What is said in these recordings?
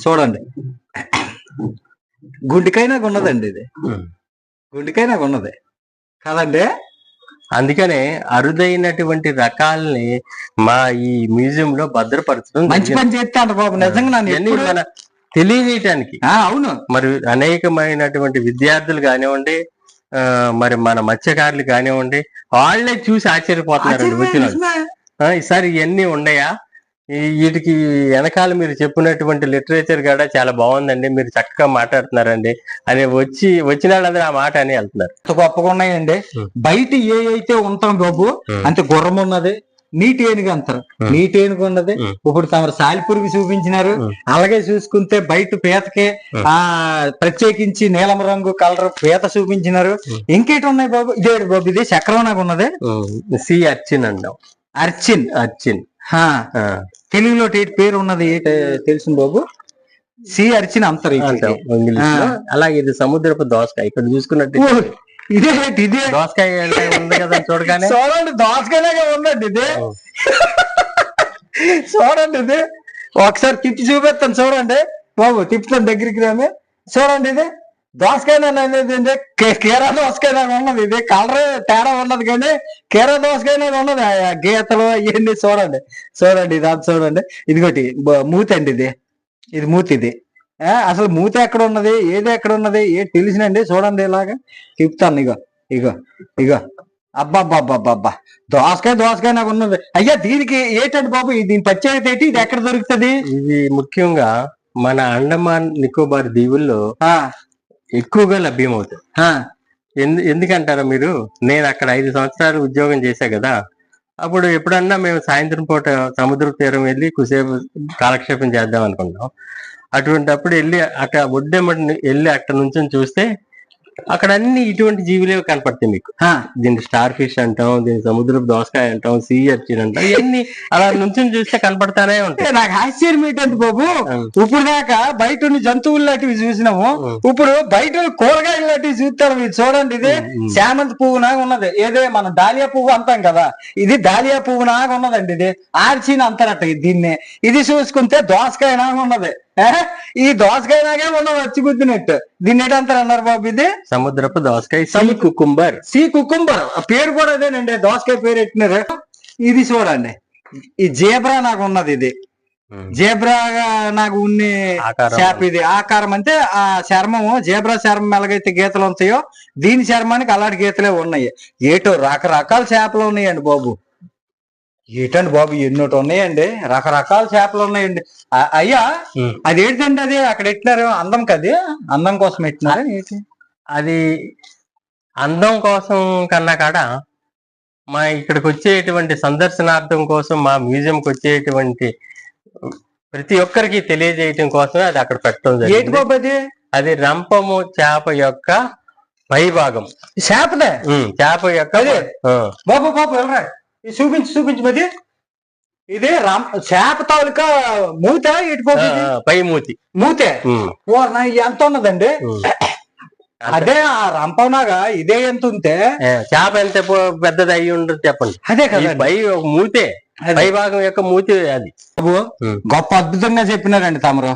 చూడండి గుండెకైనా ఉన్నదండి ఇది. గుండెకైనా ఉన్నది కదండి అందుకనే అరుదైనటువంటి రకాలని మా ఈ మ్యూజియం లో భద్రపరచడం మంచి జరిగింది. పని చేస్తే అంట బాబు నిజంగా మన తెలియజేయటానికి అవును మరి అనేకమైనటువంటి విద్యార్థులు కానివ్వండి మరి మన మత్స్యకారులు కానివ్వండి వాళ్ళే చూసి ఆశ్చర్యపోతున్నారండి ఆశ్చర్యమే, వచ్చిన వాళ్ళు. నిజమే. ఆ, ఈసారి ఇవన్నీ ఉన్నాయా వీటికి వెనకాల మీరు చెప్పినటువంటి లిటరేచర్ కూడా చాలా బాగుందండి. మీరు చక్కగా మాట్లాడుతున్నారండి. అని వచ్చి వచ్చిన వాళ్ళందరూ ఆ మాట అని వెళ్తున్నారు. గొప్పగా ఉన్నాయండి. బయట ఏ అయితే ఉంటాం బాబు. అంత గుర్రం ఉన్నది. నీటి ఏనుగు అంటారు. నీటి ఏనుగు ఉన్నది. ఇప్పుడు తమరు సాలిపురుగు చూపించినారు. అలాగే చూసుకుంటే బయట పీతకి. ఆ ప్రత్యేకించి నీలం రంగు కలర్ పీత చూపించినారు. ఇంకేటి ఉన్నాయి బాబు? ఇదే బాబు? ఇది చక్రంలాగా ఉన్నది. సి అర్చిన్ అంటాం. అర్చిన్. అర్చిన్. తెలుగులో పేరు ఉన్నది ఏంటి తెలుసు బాబు. సి అర్చిన్ ఆ. అలాగే ఇది సముద్రపు దోసకాయ. ఇక్కడ చూసుకున్నట్టు ఇదే? ఇదే. దోసకాయ ఉంది కదా చూడగానే. చూడండి దోసకాయలాగా ఉందండి ఇది. చూడండి ఇది. ఒకసారి తిప్పి చూపిస్తాను చూడండి. బాబు తిప్పుతాను దగ్గరికి రామే. చూడండి ఇది. దోసకాయ అనేది కీరా దోసకాయ ఉన్నది. ఇది కలర్ తేడా ఉన్నది కానీ కీరా దోసకాయ ఉన్నది. గీతలు ఇవన్నీ చూడండి. చూడండి ఇది అది చూడండి. ఇదిగోటి మూతి అండి ఇది. ఇది మూతి ఇది. ఆ, అసలు మూతి ఎక్కడ ఉన్నది? ఏది ఎక్కడ ఉన్నది? ఏ తెలిసినండి చూడండి ఇలాగా. తిప్పుతాను ఇగో ఇగో ఇగో. అబ్బాబ్బాబ్బాబ్బా దోసకాయ దోసకాయ నాకు ఉన్నది. అయ్యా దీనికి ఏంటంటే బాబు? దీని ప్రత్యేకత ఏంటి? ఇది ఎక్కడ దొరుకుతుంది? ఇది ముఖ్యంగా మన అండమాన్ నికోబార్ దీవుల్లో ఆ, ఎక్కువగా లభ్యమవుతాయి. ఎందుకంటారా మీరు? నేను అక్కడ ఐదు సంవత్సరాలు ఉద్యోగం చేశా కదా. అప్పుడు ఎప్పుడన్నా మేము సాయంత్రం పూట సముద్ర తీరం వెళ్ళి కుసేపు కాలక్షేపం చేద్దాం అనుకుంటాం అటువంటి అప్పుడు వెళ్ళి అక్కడ ఒడ్డెమ్మటి వెళ్ళి అక్కడ నుంచి చూస్తే అక్కడ అన్ని ఇటువంటి జీవులే కనపడతాయి మీకు. దీన్ని స్టార్ ఫిష్ అంటాం దీన్ని సముద్రపు దోసకాయ అంటాం సీ అర్చిన్ అంటాం ఇవన్నీ అలా నుంచి చూస్తే కనపడతానే ఉంటాయి నాకు ఆశ్చర్యం ఏంటంటే బాబు. ఇప్పుడు దాకా బయట ఉన్న జంతువులు లాంటివి చూసినాము. ఇప్పుడు బయట కూరగాయలు లాంటివి చూస్తారు మీరు చూడండి ఇది. శామంతి పువ్వు నాగా ఉన్నది ఏదే మనం దాలియా పువ్వు అంటాం కదా ఇది దాలియా పువ్వు నాగా ఉన్నదండి ఇది ఆర్చిన్ అంటారట దీన్ని ఇది చూసుకుంటే దోసకాయ నాగా ఉన్నది? ఈ దోసకాయ నాగే ఉన్నది వచ్చి గుద్దినట్టు. దీన్ని ఏంటంటారు అన్నారు బాబు ఇది? సముద్రపు దోసకాయ సీ కుకుంబర్. C cucumber. పేరు కూడా అదేనండి. దోసకాయ పేరు ఎట్టినారు ఇది చూడండి. ఈ జేబ్రా నాకు ఉన్నది ఇది. జేబ్రా నాకు ఉన్నే. చేప ఇది. ఆకారం అంటే ఆ చర్మము జేబ్రా చర్మం ఎలాగైతే గీతలు ఉంటాయో దీని చర్మానికి అలాంటి గీతలే ఉన్నాయి. ఏటో రకరకాల చేపలు ఉన్నాయండి బాబు. ఏటండి బాబు ఎన్నోటి ఉన్నాయండి. రకరకాల చేపలు ఉన్నాయండి. అయ్యా. అది ఏంటండి అది? అక్కడ ఎట్టినారు అందం కది. అందం కోసం ఎట్టినారా అది అందం కోసం కన్నా కాడ మా ఇక్కడికి వచ్చేటువంటి సందర్శనార్థం కోసం మా మ్యూజియంకి వచ్చేటువంటి ప్రతి ఒక్కరికి తెలియజేయటం కోసమే అది అక్కడ పెట్టడం ఏంటి జరిగింది బాబు అది? అది రంపము చేప యొక్క పై భాగం చేపదే ఉమ్, చేప యొక్క బాబు బాబు వెళ్ళరా. ఇది చూపించు చూపించు మది ఇది రామ్ చేప తాలూకా మూత ఇటు పై మూతి. మూతే? ఉమ్, ఓ నా ఇది ఎంత ఉన్నదండి. అదే ఆ రంపనాగా ఇదే ఎంత ఉంటే? చేప ఎంత పెద్దది అయి ఉండదు చెప్పండి. అదే కదా పై మూతే. పై భాగం యొక్క మూతి అది. గొప్ప అద్భుతంగా చెప్పినారండి తమరు.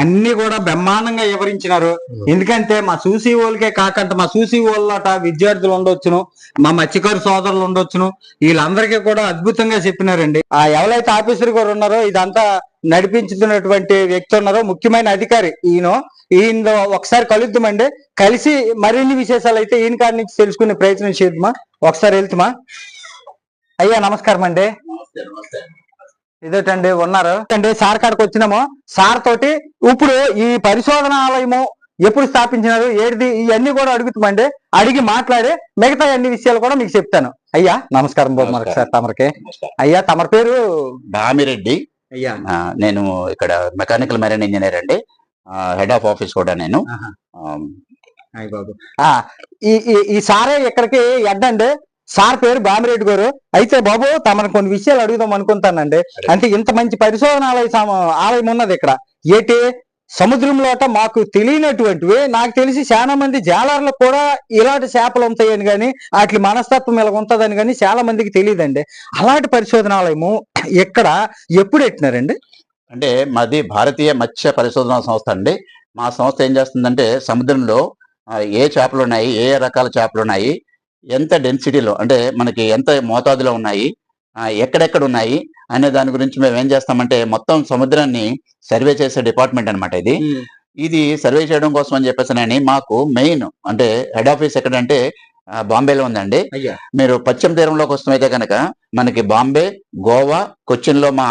అన్ని కూడా బ్రహ్మాండంగా వివరించినారు. ఎందుకంటే మా చూసి వాళ్ళకే కాకంట మా చూసి వాళ్ళట విద్యార్థులు ఉండొచ్చును మా మత్స్యకారు సోదరులు ఉండొచ్చును వీళ్ళందరికీ కూడా అద్భుతంగా చెప్పినారండి. ఆ ఎవరైతే ఆఫీసర్ గారు ఉన్నారో ఇదంతా నడిపించుతున్నటువంటి వ్యక్తి ఉన్నారో ముఖ్యమైన అధికారి ఈయన ఈయన ఒకసారి కలుద్దామండి. కలిసి మరిన్ని విశేషాలు అయితే ఈయన కాడి నుంచి తెలుసుకునే ప్రయత్నం చేద్దామా? ఒకసారి వెళ్తామా? అయ్యా నమస్కారం అండి ఇదేటండి ఉన్నారు. అంటే సార్ కాడికి వచ్చినాము. సార్ తోటి ఇప్పుడు ఈ పరిశోధనాలయము ఎప్పుడు స్థాపించినారు ఏడిది ఇవన్నీ కూడా అడుగుతామండి. అడిగి మాట్లాడి మిగతా అన్ని విషయాలు కూడా మీకు చెప్తాను. అయ్యా నమస్కారం బాబు మరొక సార్ తమరికి. అయ్యా తమరి పేరు? భామిరెడ్డి అయ్యా. నేను ఇక్కడ మెకానికల్ మెరైన్ ఇంజనీర్ అండి. హెడ్ ఆఫ్ ఆఫీస్ కూడా నేను. బాబు. ఈ సారే ఇక్కడికి ఎడ్డండి సార్ పేరు బామిరెడ్డి గారు. అయితే బాబు తమను కొన్ని విషయాలు అడుగుదాం అనుకుంటానండి. అంటే ఇంత మంచి పరిశోధనాలయ ఆలయం ఉన్నది ఇక్కడ. ఏటి? సముద్రంలోట మాకు తెలియనటువంటివి. నాకు తెలిసి చాలా మంది జాలర్లకు కూడా ఇలాంటి చేపలు ఉంటాయని కానీ వాటి మనస్తత్వం ఇలా ఉంటుందని కానీ చాలా మందికి తెలియదండి. అలాంటి పరిశోధనాలయము ఎక్కడ ఎప్పుడు ఎట్టినారండి అంటే మాది భారతీయ మత్స్య పరిశోధన సంస్థ అండి. మా సంస్థ ఏం చేస్తుందంటే సముద్రంలో ఏ చేపలు ఉన్నాయి ఏ ఏ రకాల చేపలు ఉన్నాయి ఎంత డెన్సిటీలో అంటే మనకి ఎంత మోతాదులో ఉన్నాయి ఎక్కడెక్కడ ఉన్నాయి అనే దాని గురించి మేము ఏం చేస్తామంటే మొత్తం సముద్రాన్ని సర్వే చేసే డిపార్ట్మెంట్ అన్నమాట ఇది. ఇది సర్వే చేయడం కోసం అని చెప్పేసి మాకు మెయిన్ అంటే హెడ్ ఆఫీస్ ఎక్కడంటే బాంబేలో ఉందండి. మీరు పశ్చిమ తీరంలోకి వస్తామైతే కనుక మనకి బాంబే గోవా కొచ్చిన్లో మా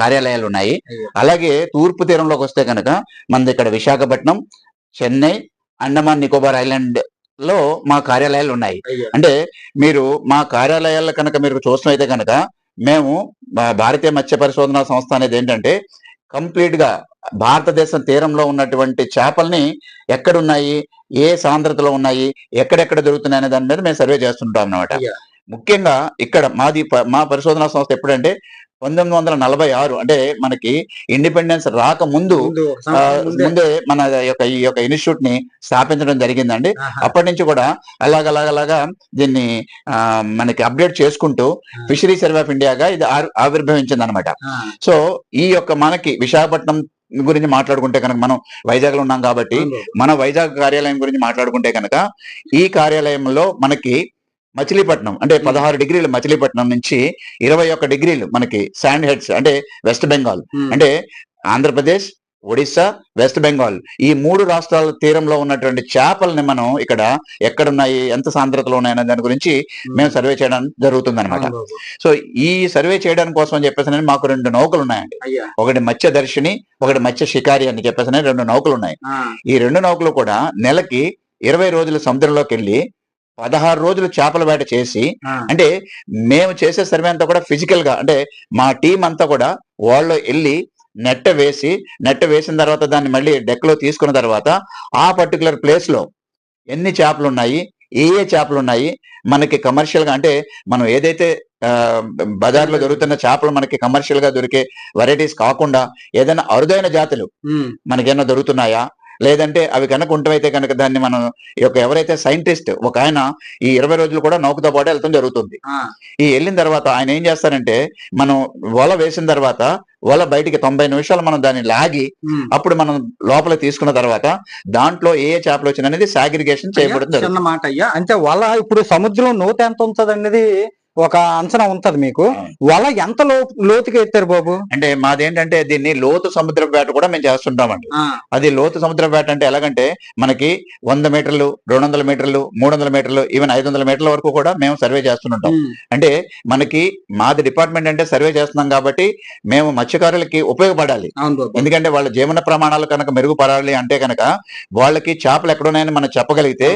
కార్యాలయాలు ఉన్నాయి. అలాగే తూర్పు తీరంలోకి వస్తే కనుక మనది ఇక్కడ విశాఖపట్నం చెన్నై అండమాన్ నికోబార్ ఐలాండ్ లో మా కార్యాలయాలు ఉన్నాయి. అంటే మీరు మా కార్యాలయాల్లో కనుక మీరు చూసినైతే కనుక మేము భారతీయ మత్స్య పరిశోధన సంస్థ అనేది ఏంటంటే కంప్లీట్గా భారతదేశం తీరంలో ఉన్నటువంటి చేపల్ని ఎక్కడున్నాయి ఏ సాంద్రతలో ఉన్నాయి ఎక్కడెక్కడ దొరుకుతున్నాయి అనే దాని మీద మేము సర్వే చేస్తుంటాం అన్నమాట. అయ్యా. ముఖ్యంగా ఇక్కడ మాది మా పరిశోధనా సంస్థ ఎప్పుడంటే పంతొమ్మిది వందల నలభై ఆరు అంటే మనకి ఇండిపెండెన్స్ రాక ముందు ముందు. మన యొక్క ఈ యొక్క ఇన్స్టిట్యూట్ని స్థాపించడం జరిగిందండి. అప్పటి నుంచి కూడా అలాగలాగలాగా దీన్ని మనకి అప్డేట్ చేసుకుంటూ ఫిషరీ సర్వే ఆఫ్ ఇండియాగా ఇది ఆవి- ఆవిర్భవించింది అనమాట సో ఈ యొక్క మనకి విశాఖపట్నం గురించి మాట్లాడుకుంటే కనుక మనం వైజాగ్లో ఉన్నాం కాబట్టి. మన వైజాగ్ కార్యాలయం గురించి మాట్లాడుకుంటే కనుక ఈ కార్యాలయంలో మనకి మచిలీపట్నం అంటే పదహారు డిగ్రీలు మచిలీపట్నం నుంచి ఇరవై ఒక్క డిగ్రీలు మనకి శాండ్ హెడ్స్ అంటే వెస్ట్ బెంగాల్. అంటే ఆంధ్రప్రదేశ్ ఒడిస్సా వెస్ట్ బెంగాల్ ఈ మూడు రాష్ట్రాల తీరంలో ఉన్నటువంటి చేపల్ని మనం ఇక్కడ ఎక్కడున్నాయి ఎంత సాంద్రతలో ఉన్నాయనే దాని గురించి మేము సర్వే చేయడం జరుగుతుంది అనమాట. సో ఈ సర్వే చేయడానికి కోసం అని చెప్పేసి మాకు రెండు నౌకలు ఉన్నాయండి. ఒకటి మత్స్య దర్శిని ఒకటి మత్స్య షికారి అని చెప్పేసి రెండు నౌకలు ఉన్నాయి. ఈ రెండు నౌకలు కూడా నెలకి ఇరవై రోజులు సముద్రంలోకి వెళ్ళి పదహారు రోజులు చేపల వేట చేసి అంటే మేము చేసే సర్వే అంతా కూడా ఫిజికల్గా అంటే మా టీం అంతా కూడా వాళ్ళు వెళ్ళి నెట్ వేసి నెట్ వేసిన తర్వాత దాన్ని మళ్ళీ డెక్లో తీసుకున్న తర్వాత ఆ పర్టికులర్ ప్లేస్లో ఎన్ని చేపలు ఉన్నాయి ఏ ఏ చేపలు ఉన్నాయి మనకి కమర్షియల్గా అంటే మనం ఏదైతే బజార్లో దొరుకుతున్న చేపలు మనకి కమర్షియల్గా దొరికే వెరైటీస్ కాకుండా ఏదైనా అరుదైన జాతులు మనకేమైనా దొరుకుతున్నాయా లేదంటే అవి కనుక ఉంటమైతే కనుక దాన్ని మనం ఈ యొక్క ఎవరైతే సైంటిస్ట్ ఒక ఆయన ఈ ఇరవై రోజులు కూడా నౌకతో పాటు వెళ్ళడం జరుగుతుంది. ఈ వెళ్ళిన తర్వాత ఆయన ఏం చేస్తారంటే మనం వల వేసిన తర్వాత వల బయటికి తొంభై నిమిషాలు మనం దాన్ని లాగి. అప్పుడు మనం లోపల తీసుకున్న తర్వాత దాంట్లో ఏ ఏ చేపలు వచ్చిన అనేది సాగ్రిగేషన్ చేయబడుతుంది అయ్యా, చిన్న మాట అయ్యా. అంటే వల ఇప్పుడు సముద్రం లోతు ఎంత ఉంటది అనేది ఒక అంచనా ఉంటది మీకు. వల ఎంత లోతుకి ఎత్తారు బాబు? అంటే మాదేంటంటే దీన్ని లోతు సముద్ర వేట కూడా మేము చేస్తుంటామండి. అది లోతు సముద్ర వేట అంటే ఎలాగంటే మనకి వంద మీటర్లు రెండు వందల మీటర్లు మూడు వందల మీటర్లు ఈవెన్ ఐదు వందల మీటర్ల వరకు కూడా మేము సర్వే చేస్తుంటాం. అంటే మనకి మాది డిపార్ట్మెంట్ అంటే సర్వే చేస్తున్నాం కాబట్టి మేము మత్స్యకారులకి ఉపయోగపడాలి. ఎందుకంటే వాళ్ళ జీవన ప్రమాణాలు కనుక మెరుగుపడాలి అంటే కనుక వాళ్ళకి చేపలు ఎక్కడున్నాయని మనం చెప్పగలిగితే.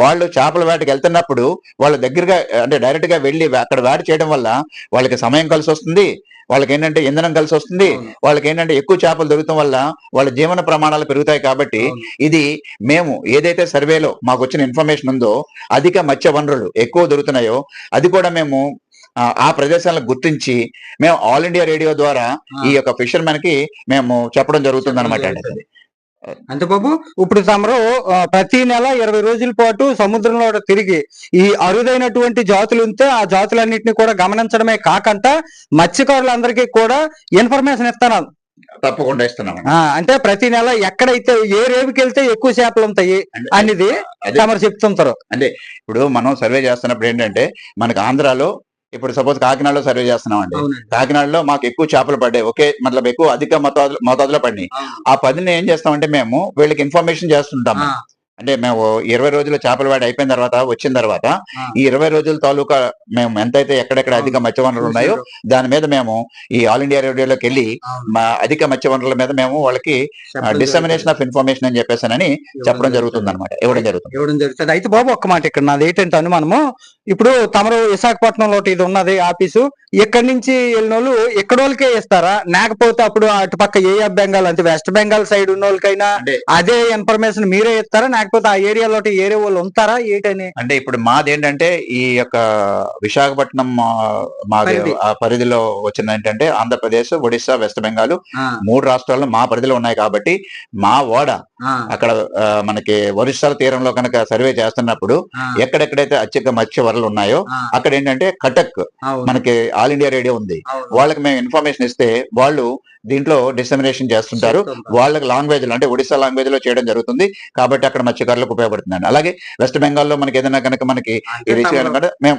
వాళ్ళు చేపల వేటకి వెళ్తున్నప్పుడు వాళ్ళ దగ్గరగా అంటే డైరెక్ట్గా వెళ్ళి అక్కడ వేట చేయడం వల్ల వాళ్ళకి సమయం కలిసి వస్తుంది వాళ్ళకి ఏంటంటే ఇంధనం కలిసి వస్తుంది. వాళ్ళకి ఏంటంటే ఎక్కువ చేపలు దొరకడం వల్ల వాళ్ళ జీవన ప్రమాణాలు పెరుగుతాయి కాబట్టి. ఇది మేము ఏదైతే సర్వేలో మాకు వచ్చిన ఇన్ఫర్మేషన్ ఉందో అధిక మత్స్య వనరులు ఎక్కువ దొరుకుతున్నాయో అది కూడా మేము ఆ, ప్రదేశాలను గుర్తించి మేము ఆల్ ఇండియా రేడియో ద్వారా. ఈ యొక్క ఫిషర్మెన్కి మేము చెప్పడం జరుగుతుంది అనమాట. అంతే బాబు? ఇప్పుడు తమరు ప్రతి నెల ఇరవై రోజుల పాటు సముద్రంలో తిరిగి ఈ అరుదైనటువంటి జాతులు ఉంటే ఆ జాతులన్నింటినీ కూడా గమనించడమే కాకుండా మత్స్యకారులందరికీ కూడా ఇన్ఫర్మేషన్ ఇస్తాను తప్పకుండా ఇస్తున్నాం ఆ, అంటే ప్రతి నెల ఎక్కడైతే ఏ రేవుకి వెళ్తే ఎక్కువ చేపలు ఉంటాయి అనేది తమరు చెప్తుంటారు. ఇప్పుడు మనం సర్వే చేస్తున్నప్పుడు ఏంటంటే మనకి ఆంధ్రాలో ఇప్పుడు సపోజ్ కాకినాడలో సర్వే చేస్తున్నాం అండి కాకినాడలో మాకు ఎక్కువ చేపలు పడ్డాయి. ఒకే మతలబ్ ఎక్కువ అధిక మోతాదు మోతాదులో పడినాయి ఆ. పదిని ఏం చేస్తామంటే మేము వీళ్ళకి ఇన్ఫర్మేషన్ చేస్తుంటాము. అంటే మేము ఇరవై రోజుల చేపల వేట అయిపోయిన తర్వాత వచ్చిన తర్వాత. ఈ ఇరవై రోజుల తాలూకా మేము ఎంతైతే ఎక్కడెక్కడ అధిక మత్స్య వనరులు ఉన్నాయో దాని మీద మేము ఈ ఆల్ ఇండియా రేడియోలోకి వెళ్ళి. మా అధిక మత్స్య వనరుల మీద మేము వాళ్ళకి డిసమినేషన్ ఆఫ్ ఇన్ఫర్మేషన్ అని చెప్పేసానని చెప్పడం జరుగుతుంది. అనమాట ఇవ్వడం జరుగుతుంది. ఇవ్వడం జరుగుతుంది. అయితే బాబు ఒక్క మాట ఇక్కడ నాది ఏంటంటే అనుమానము ఇప్పుడు తమరు విశాఖపట్నంలో ఇది ఉన్నది ఆఫీసు ఇక్కడి నుంచి వెళ్ళిన వాళ్ళు ఇక్కడ వాళ్ళకే ఇస్తారా లేకపోతే అప్పుడు అటుపక్క ఏ ఆఫ్ బెంగాల్ అంటే వెస్ట్ బెంగాల్ సైడ్ ఉన్న వాళ్ళకైనా అదే ఇన్ఫర్మేషన్ మీరే ఇస్తారా? లేకపోతే ఆ ఏరియాలో ఏరియా వాళ్ళు ఉంటారా? ఏంటని? అంటే ఇప్పుడు మాది ఏంటంటే ఈ యొక్క విశాఖపట్నం మాది పరిధి. ఆ పరిధిలో వచ్చింది ఏంటంటే ఆంధ్రప్రదేశ్ ఒడిశా వెస్ట్ బెంగాల్ మూడు రాష్ట్రాల్లో మా పరిధిలో ఉన్నాయి కాబట్టి మా ఓడ అక్కడ మనకి ఒరిస్సా తీరంలో కనుక సర్వే చేస్తున్నప్పుడు ఎక్కడెక్కడైతే అత్యధిక మత్స్య వరలు ఉన్నాయో అక్కడ ఏంటంటే కటక్ మనకి ఆల్ ఇండియా రేడియో ఉంది. వాళ్ళకి మేము ఇన్ఫర్మేషన్ ఇస్తే వాళ్ళు దీంట్లో డిసమినేషన్ చేస్తుంటారు. వాళ్ళకి లాంగ్వేజ్లో అంటే ఒడిశా లాంగ్వేజ్లో చేయడం జరుగుతుంది. కాబట్టి అక్కడ మత్స్యకారులకు ఉపయోగపడుతుందండి. అలాగే వెస్ట్ బెంగాల్లో మనకి ఏదైనా కనుక మనకి మేము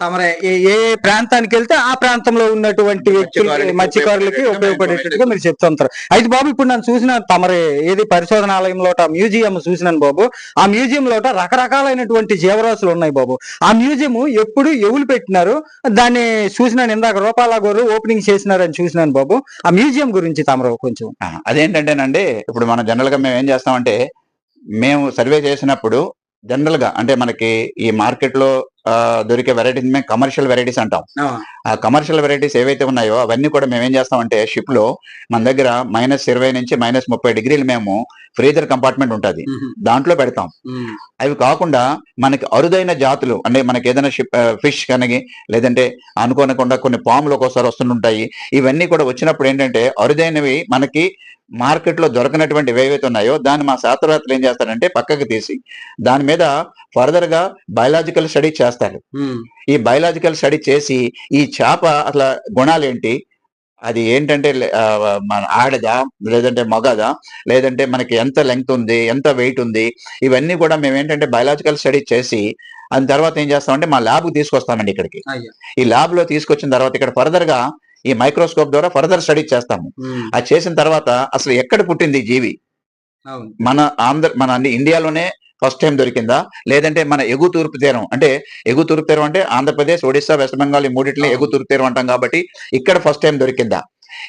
తమరే ఏ ఏ ప్రాంతానికి వెళ్తే ఆ ప్రాంతంలో ఉన్నటువంటి వ్యక్తులు మత్స్యకారులకి ఉపయోగపడేటట్టుగా మీరు చెప్తుంటారు అయితే బాబు ఇప్పుడు నన్ను చూసిన తమరే ఏది పరిశోధనాలయంలోట మ్యూజియం చూసినాను బాబు ఆ మ్యూజియం లోట రకరకాలైనటువంటి జీవరాశులు ఉన్నాయి బాబు. ఆ మ్యూజియం ఎప్పుడు ఎవరు పెట్టినారు? దాన్ని చూసినాను ఇందాక రూపాల గారు ఓపెనింగ్ చేసినారని చూసినాను బాబు. ఆ మ్యూజియం గురించి తమరు కొంచెం. అదేంటంటేనండి ఇప్పుడు మనం జనరల్గా మేము ఏం చేస్తామంటే మేము సర్వే చేసినప్పుడు జనరల్గా అంటే మనకి ఈ మార్కెట్లో దొరికే వెరైటీస్ మేము కమర్షియల్ వెరైటీస్ అంటాం. ఆ. కమర్షియల్ వెరైటీస్ ఏవైతే ఉన్నాయో అవన్నీ కూడా మేము ఏం చేస్తామంటే షిప్లో మన దగ్గర మైనస్ ఇరవై నుంచి మైనస్ ముప్పై డిగ్రీలు మేము ఫ్రీజర్ కంపార్ట్మెంట్ ఉంటుంది. దాంట్లో పెడతాం. అవి కాకుండా మనకి అరుదైన జాతులు అంటే మనకి ఏదైనా షిప్ ఫిష్ కనుక లేదంటే అనుకోనకుండా కొన్ని పాములు ఒక్కోసారి వస్తుంటాయి ఇవన్నీ కూడా వచ్చినప్పుడు ఏంటంటే అరుదైనవి మనకి మార్కెట్లో దొరకనటువంటి ఏవైతే ఉన్నాయో దాన్ని మా శాస్త్రవేత్తలు ఏం చేస్తారంటే పక్కకి తీసి దాని మీద ఫర్దర్గా బయలాజికల్ స్టడీ చేస్తారు ఈ బయలాజికల్ స్టడీ చేసి ఈ చేప అసలు గుణాలు ఏంటి అది ఏంటంటే మన ఆడదా? లేదంటే మగదా? లేదంటే మనకి ఎంత లెంగ్త్ ఉంది? ఎంత వెయిట్ ఉంది? ఇవన్నీ కూడా మేము ఏంటంటే బయలాజికల్ స్టడీ చేసి దాని తర్వాత ఏం చేస్తామంటే మా ల్యాబ్ తీసుకొస్తామండి ఇక్కడికి. ఈ ల్యాబ్లో తీసుకొచ్చిన తర్వాత ఇక్కడ ఫర్దర్గా ఈ మైక్రోస్కోప్ ద్వారా ఫర్దర్ స్టడీ చేస్తాము. అది చేసిన తర్వాత అసలు ఎక్కడ పుట్టింది జీవి? మన ఆంధ్ర మన ఇండియాలోనే ఫస్ట్ టైం దొరికిందా? లేదంటే మన ఎగు తూర్పు తీరం అంటే ఎగు తూర్పు తీరం అంటే ఆంధ్రప్రదేశ్ ఒడిశా వెస్ట్ బెంగాల్ ఈ మూడిట్లో ఎగు తూర్పు తీరం అంటాం కాబట్టి ఇక్కడ ఫస్ట్ టైం దొరికిందా?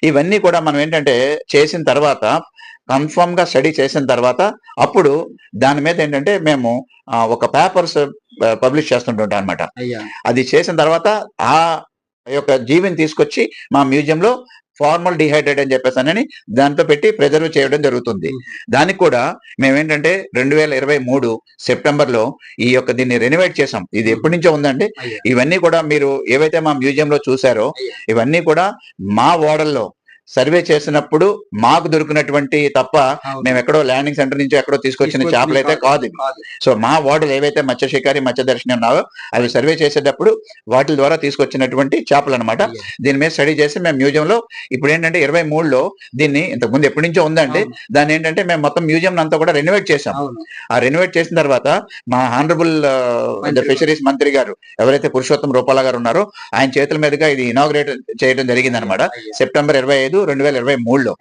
ఇవన్నీ కూడా మనం ఏంటంటే చేసిన తర్వాత కన్ఫర్మ్గా స్టడీ చేసిన తర్వాత అప్పుడు దాని మీద ఏంటంటే మేము ఒక పేపర్స్ పబ్లిష్ చేస్తుంటాం అనమాట అయ్యా. అది చేసిన తర్వాత ఆ యొక్క జీవిని తీసుకొచ్చి మా మ్యూజియం లో ఫార్మల్ డిహైడ్రేట్ అని చెప్పేసి దాంట్లో పెట్టి ప్రిజర్వ్ చేయడం జరుగుతుంది. దానికి కూడా మేమేంటంటే రెండు వేల ఇరవై మూడు సెప్టెంబర్లో ఈ యొక్క దీన్ని రెనోవేట్ చేసాం ఇది ఎప్పటి నుంచో ఉందండి. ఇవన్నీ కూడా మీరు ఏవైతే మా మ్యూజియం లో చూసారో. ఇవన్నీ కూడా మా ఓడల్లో సర్వే చేసినప్పుడు మాకు దొరికినటువంటి తప్ప మేము ఎక్కడో ల్యాండింగ్ సెంటర్ నుంచి ఎక్కడో తీసుకొచ్చిన చేపలు అయితే కాదు. సో మా వార్డులు ఏవైతే మత్స్య షికారి మత్స్య దర్శనం ఉన్నావో అవి సర్వే చేసేటప్పుడు వాటి ద్వారా తీసుకొచ్చినటువంటి చేపలు అనమాట. దీని మీద స్టడీ చేసి మేము మ్యూజియం లో ఇప్పుడు ఏంటంటే ఇరవై మూడులో దీన్ని ఇంతకు ముందు ఎప్పటి నుంచో ఉందండి. దాన్ని ఏంటంటే మేము మొత్తం మ్యూజియం అంతా కూడా రెనోవేట్ చేసాం ఆ రెనోవేట్ చేసిన తర్వాత మా హానరబుల్ మంత్రి ఫిషరీస్ మంత్రి గారు ఎవరైతే పురుషోత్తం రూపాల గారు ఉన్నారో ఆయన చేతుల మీదుగా ఇది ఇనాగ్రేట్ చేయడం జరిగింది అనమాట. సెప్టెంబర్ ఇరవై ఐదు రెండు వేల ఇరవై మూడులో.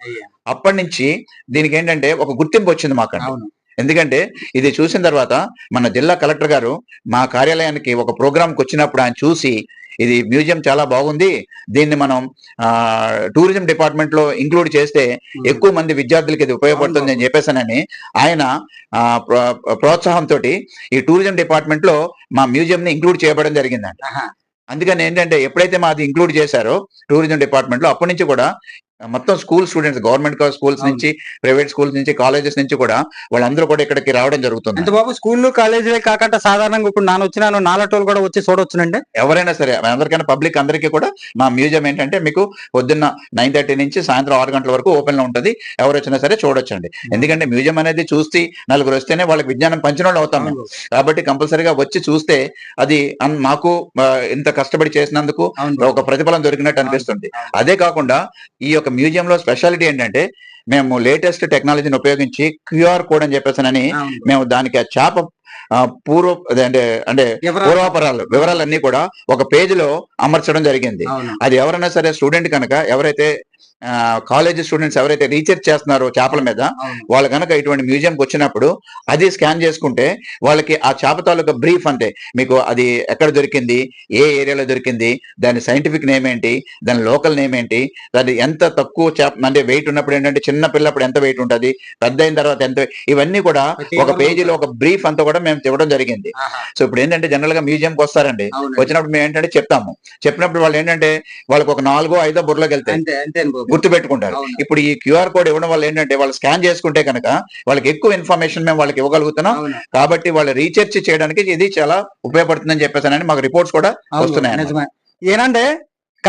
అప్పటి నుంచి దీనికి ఏంటంటే ఒక గుర్తింపు వచ్చింది అవును. ఎందుకంటే ఇది చూసిన తర్వాత మన జిల్లా కలెక్టర్ గారు మా కార్యాలయానికి ఒక ప్రోగ్రామ్కి వచ్చినప్పుడు ఆయన చూసి ఇది మ్యూజియం చాలా బాగుంది దీన్ని మనం టూరిజం డిపార్ట్మెంట్లో ఇంక్లూడ్ చేస్తే ఎక్కువ మంది విద్యార్థులకి ఇది ఉపయోగపడుతుంది అని చెప్పేసానని ఆయన ప్రోత్సాహంతో ఈ టూరిజం డిపార్ట్మెంట్లో మా మ్యూజియం ని ఇంక్లూడ్ చేయబడడం జరిగిందండి. అందుకని ఏంటంటే ఎప్పుడైతే మాది ఇంక్లూడ్ చేశారో టూరిజం డిపార్ట్మెంట్లో అప్పటి నుంచి కూడా మొత్తం స్కూల్ స్టూడెంట్స్ గవర్నమెంట్ స్కూల్స్. నుంచి ప్రైవేట్ స్కూల్స్ నుంచి కాలేజెస్ నుంచి కూడా వాళ్ళందరూ కూడా ఇక్కడికి రావడం జరుగుతుంది. అంటే బాబు స్కూళ్ళు కాలేజీలే కాకుండా సాధారణంగా ఇప్పుడు నాన్న వచ్చినాను నాలటోళ్ళు కూడా వచ్చి చూడొచ్చునండి? ఎవరైనా సరే అందరికైనా పబ్లిక్ అందరికీ కూడా మా మ్యూజియం ఏంటంటే మీకు పొద్దున్న నైన్ థర్టీ నుంచి సాయంత్రం ఆరు గంటల వరకు ఓపెన్లో ఉంటుంది. ఎవరు వచ్చినా సరే చూడొచ్చండి. ఎందుకంటే మ్యూజియం అనేది చూసి నలుగురు వస్తేనే వాళ్ళకి విజ్ఞానం పంచిన వాళ్ళు అవుతాం మేము. కాబట్టి కంపల్సరీగా వచ్చి చూస్తే అది మాకు ఇంత కష్టపడి చేసినందుకు ఒక ప్రతిఫలం దొరికినట్టు అనిపిస్తుంది. అదే కాకుండా ఈ యొక్క మ్యూజియం లో స్పెషాలిటీ ఏంటంటే మేము లేటెస్ట్ టెక్నాలజీని ఉపయోగించి క్యూఆర్ కోడ్ అని చెప్పేసి మేము దానికి ఆ చేప పూర్వ అంటే అంటే పూర్వాపరాలు వివరాలన్నీ కూడా ఒక పేజ్లో అమర్చడం జరిగింది. అది ఎవరైనా సరే స్టూడెంట్ కనుక ఎవరైతే కాలేజ్ స్టూడెంట్స్ ఎవరైతే రీసెర్చ్ చేస్తున్నారో చేపల మీద వాళ్ళు కనుక ఇటువంటి మ్యూజియం కి వచ్చినప్పుడు అది స్కాన్ చేసుకుంటే వాళ్ళకి ఆ చేప తాలూకా బ్రీఫ్ అంతే. మీకు అది ఎక్కడ దొరికింది ఏ ఏరియాలో దొరికింది దాని సైంటిఫిక్ నేమ్ ఏంటి దాని లోకల్ నేమ్ ఏంటి దాని ఎంత తక్కువ చేప అంటే వెయిట్ ఉన్నప్పుడు ఏంటంటే చిన్న పిల్లప్పుడు ఎంత వెయిట్ ఉంటుంది పెద్ద అయిన తర్వాత ఎంత ఇవన్నీ కూడా ఒక పేజీలో ఒక బ్రీఫ్ అంతా కూడా మేము ఇవ్వడం జరిగింది. సో ఇప్పుడు ఏంటంటే జనరల్గా మ్యూజియం కి వస్తారండి. వచ్చినప్పుడు మేము ఏంటంటే చెప్తాము. చెప్పినప్పుడు వాళ్ళు ఏంటంటే వాళ్ళకి ఒక నాలుగో ఐదో బుర్రలోకి వెళ్తాయి బాబు. గుర్తు పెట్టుకుంటారు. ఇప్పుడు ఈ క్యూఆర్ కోడ్ ఇవ్వడం వల్ల ఏంటంటే వాళ్ళు స్కాన్ చేసుకుంటే కనుక వాళ్ళకి ఎక్కువ ఇన్ఫర్మేషన్ మేము వాళ్ళకి ఇవ్వగలుగుతున్నాం. కాబట్టి వాళ్ళు రీసెర్చ్ చేయడానికి ఇది చాలా ఉపయోగపడుతుందని చెప్పేసానని మాకు రిపోర్ట్స్ కూడా వస్తున్నాయి ఏనంటే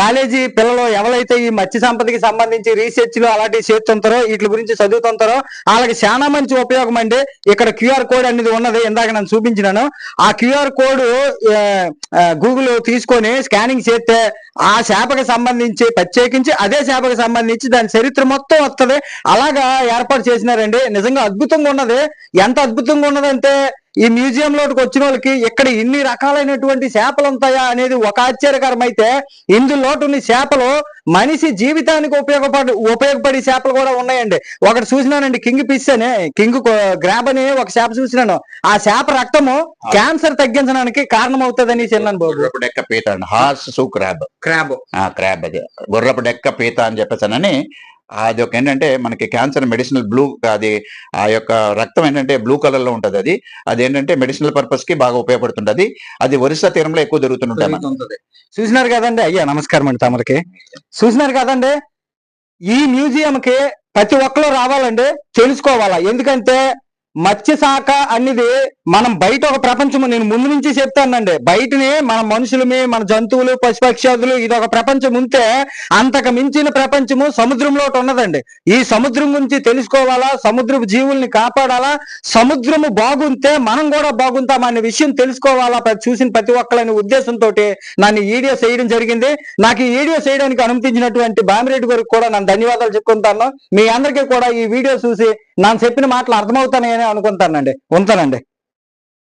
కాలేజీ పిల్లలు ఎవరైతే ఈ మత్స్య సంపదకి సంబంధించి రీసెర్చ్లు అలాంటివి చేస్తుంటారో వీటి గురించి చదువుతుంటారో వాళ్ళకి చాలా మంచి ఉపయోగం అండి. ఇక్కడ క్యూఆర్ కోడ్ అనేది ఉన్నది. ఇందాక నేను చూపించినాను. ఆ క్యూఆర్ కోడ్ గూగుల్ తీసుకొని స్కానింగ్ చేస్తే ఆ చేపకి సంబంధించి ప్రత్యేకించి అదే చేపకి సంబంధించి దాని చరిత్ర మొత్తం వస్తుంది అలాగా ఏర్పాటు చేసినారండి. నిజంగా అద్భుతంగా ఉన్నది. ఎంత అద్భుతంగా ఉన్నదంటే ఈ మ్యూజియం లోకి వచ్చిన వాళ్ళకి ఇక్కడ ఇన్ని రకాలైనటువంటి చేపలు ఉంటాయా అనేది ఒక ఆశ్చర్యకరం అయితే ఇందులోటు ఉన్న చేపలు మనిషి జీవితానికి ఉపయోగపడి ఉపయోగపడే చేపలు కూడా ఉన్నాయండి. ఒకటి చూసినానండి కింగ్ ఫిష్ అని కింగ్ గ్రాబ్ అని ఒక చేప చూసినాను. ఆ చేప రక్తము క్యాన్సర్ తగ్గించడానికి కారణం అవుతుందని చిన్నాను బాబు. డెక్క పీత హార్స్ సూ క్రాబ్. క్రాబ్. ఆ క్రాబ్ అది. గుర్రపు డెక్క పీత అని చెప్పేసానని అది ఒక ఏంటంటే మనకి క్యాన్సర్ మెడిసినల్ బ్లూ అది ఆ యొక్క రక్తం ఏంటంటే బ్లూ కలర్లో ఉంటది అది. అది ఏంటంటే మెడిసినల్ పర్పస్కి బాగా ఉపయోగపడుతుంటది. అది ఒరిస్సా తీరంలో ఎక్కువ దొరుకుతుంటుంది. చూసినారు కదండి. అయ్యా నమస్కారం అండి తమరికి. చూసినారు కదండి ఈ మ్యూజియం కి ప్రతి ఒక్కరు రావాలండి తెలుసుకోవాలా? ఎందుకంటే మత్స్య శాఖ అనేది మనం బయట ఒక ప్రపంచం నేను ముందు నుంచి చెప్తానండి బయటని మన మనుషులమే మన జంతువులు పశుపక్షాదులు ఇది ఒక ప్రపంచం ఉంటే అంతకు మించిన ప్రపంచము సముద్రంలో ఉన్నదండి. ఈ సముద్రం గురించి తెలుసుకోవాలా? సముద్రపు జీవుల్ని కాపాడాలా? సముద్రము బాగుంటే మనం కూడా బాగుంటాం అనే విషయం తెలుసుకోవాలా? చూసిన ప్రతి ఒక్కళ్ళని ఉద్దేశంతో నన్ను ఈ వీడియో చేయడం జరిగింది. నాకు ఈ వీడియో చేయడానికి అనుమతించినటువంటి బామిరెడ్డి గారికి కూడా నన్ను ధన్యవాదాలు చెప్పుకుంటాను. మీ అందరికీ కూడా ఈ వీడియో చూసి నేను చెప్పిన మాటలు అర్థమవుతానని అనుకుంటానండి. ఉంటానండి.